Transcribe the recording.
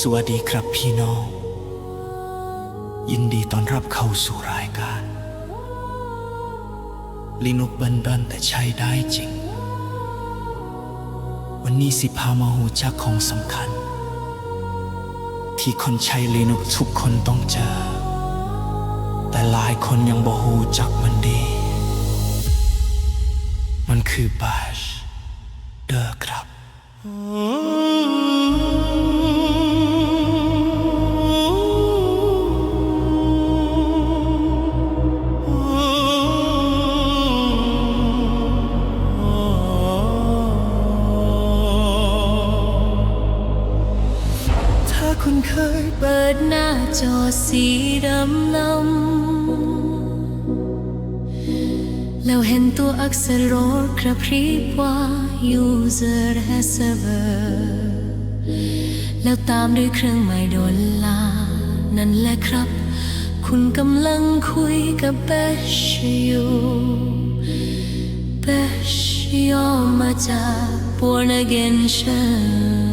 สวัสดีครับพี่น้อง ยินดีต้อนรับเข้าสู่รายการลินุกบันดันแต่ใช้ได้จริง วันนี้สิพามาหูจักของสำคัญ ที่คนใช้ลินุกทุกคนต้องเจอ แต่หลายคนยังบ่หูจักมันดี มันคือบัชเดอครับถ้ คุณเคยเปิดหน้าจอสีดำลำแล้วเห็นตัวอักษรกระพริบว่า user has server แล้วตามด้วยเครื่องหมายดอลลาร์นั่นแหละครับ คุณกำลังคุยกับเบชอยู่เบชย่อมาจาก born again ฉัน